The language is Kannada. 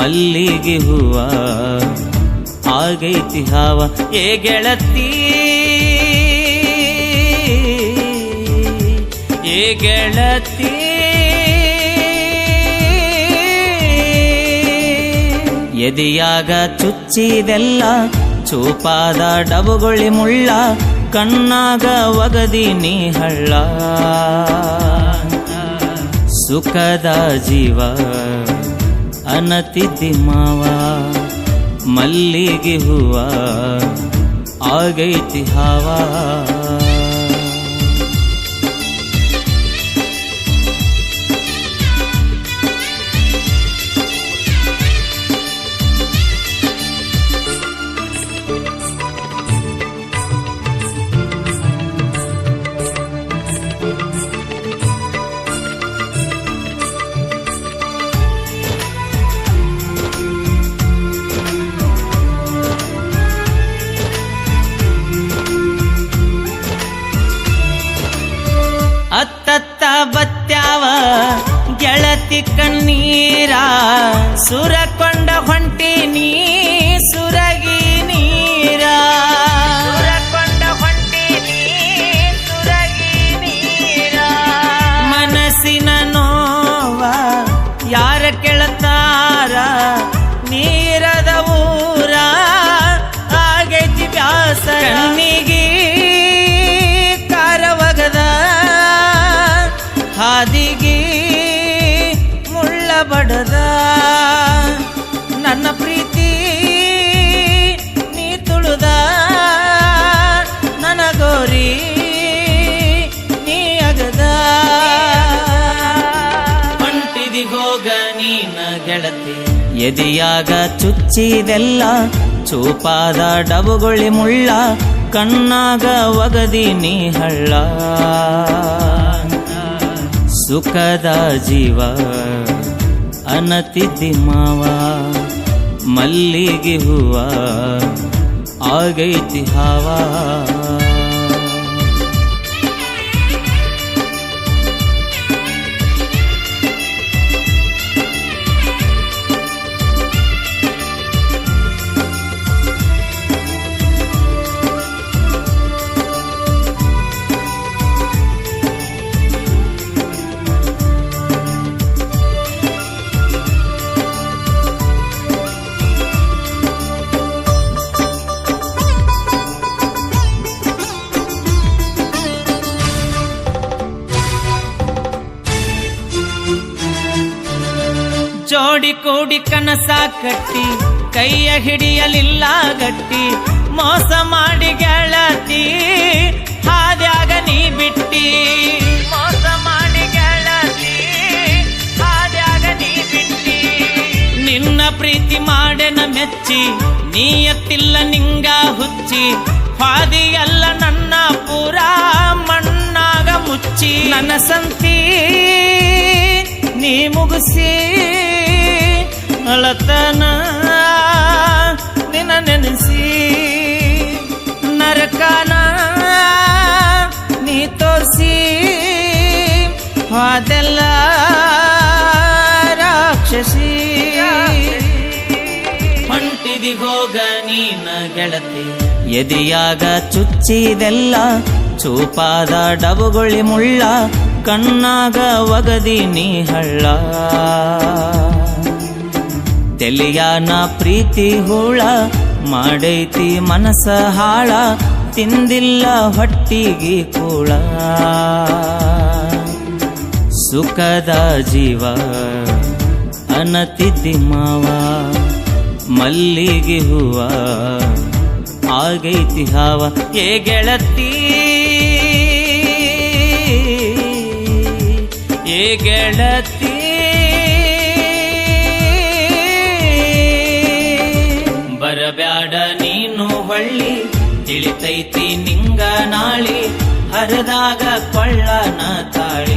ಮಲ್ಲಿಗೆ ಹೂವ. ಆಗೈತಿ ಹಾವ, ಏ ಗೆಳತಿ. ಏ ಗೆಳತಿ. ಎದೆಯಾಗ ಚುಚ್ಚಿದೆಲ್ಲ, ಚೂಪಾದ ಡಬುಗೊಳಿ ಮುಳ್ಳ, ಕಣ್ಣಾಗ ಒಗದಿ ನೀ ಹಳ್ಳ. ಸುಖದ ಜೀವ. ಅನತಿದ್ದಿ ಮಾವ ಮಲ್ಲಿಗೆ ಹೂವ ಆಗೈತಿ ಹಾವ ಗೆಳತಿ ಕಣ್ಣೀರ ಸುರಕೊಂಡ ಹೊಂಟಿ ನೀ ಸುರಗಿ ನೀರ. ಸುರಕೊಂಡ ಹೊಂಟಿ ನೀ ಸುರಗಿ ನೀರ. ಮನಸ್ಸಿನ ನೋವ ಯಾರ ಕೆಳತಾರ ಗೆಳತಿ ಎದಿಯಾಗ ಚುಚ್ಚಿದೆಲ್ಲ ಚೂಪಾದ ಡಬುಗೊಳಿ ಮುಳ್ಳ, ಕಣ್ಣಾಗ ಒಗದಿ ನೀ ಹಳ್ಳ. ಸುಖದ ಜೀವ, ಅನತಿದ್ದಿ ಮಾವ, ಮಲ್ಲಿಗೆ ಹೂವ, ಆಗೈತಿ ಹಾವ. ಜೋಡಿ ಕೂಡಿ ಕನಸ ಕಟ್ಟಿ, ಕೈಯ ಹಿಡಿಯಲಿಲ್ಲ ಗಟ್ಟಿ, ಮೋಸ ಮಾಡಿ ಗೆಳತಿ, ಹಾದ್ಯಾಗ ನೀ ಬಿಟ್ಟಿ? ಮೋಸ ಮಾಡಿ ಗೆಳತಿ, ಹಾದ್ಯಾಗ ನೀ ಬಿಟ್ಟಿ? ನಿನ್ನ ಪ್ರೀತಿ ಮಾಡೆನ ಮೆಚ್ಚಿ ನೀಯತ್ತಿಲ್ಲ ನಿಂಗ ಹುಚ್ಚಿ, ಹಾದಿಯಲ್ಲ ನನ್ನ ಪೂರ ಮಣ್ಣಾಗ ಮುಚ್ಚಿ. ನನ್ನ ಸಂತಿ ನೀ ಮುಗಿಸಿ. ಅಳತನ ನಿನ್ನ ನೆನೆಸಿ. ನರಕನ ನೀ ತೋರಿಸಿ. ಅದೆಲ್ಲ ರಾಕ್ಷಸಿ. ಹೊಂಟಿದಿ ಹೋಗ ನೀನ ಗೆಳತಿ. ಎದಿಯಾಗ ಚುಚ್ಚಿದೆಲ್ಲ ಚೂಪಾದ ಡಬುಗೊಳಿ ಮುಳ್ಳ, ಕಣ್ಣಾಗ ಒಗದಿ ನೀ ಹಳ್ಳ. ತೆಲಿಯಾನ ಪ್ರೀತಿ ಹೂಳ, ಮಾಡೈತಿ ಮನಸ ಹಾಳ, ತಿಂದಿಲ್ಲ ಹೊಟ್ಟಿಗೆ ಕೂಳ. ಸುಖದ ಜೀವ ಅನತಿದ್ದಿ ಮಾವ, ಮಲ್ಲಿಗೆ ಹೂವ, ಆಗೈತಿ ಹಾವ. ಏ ಗೆಳತಿ ಏ ಗೆಳತಿ ತಿಳಿತೈತಿ ನಿಂಗ ನಾಳಿ ಹರಿದಾಗ ಕೊಳ್ಳನ ತಾಳಿ.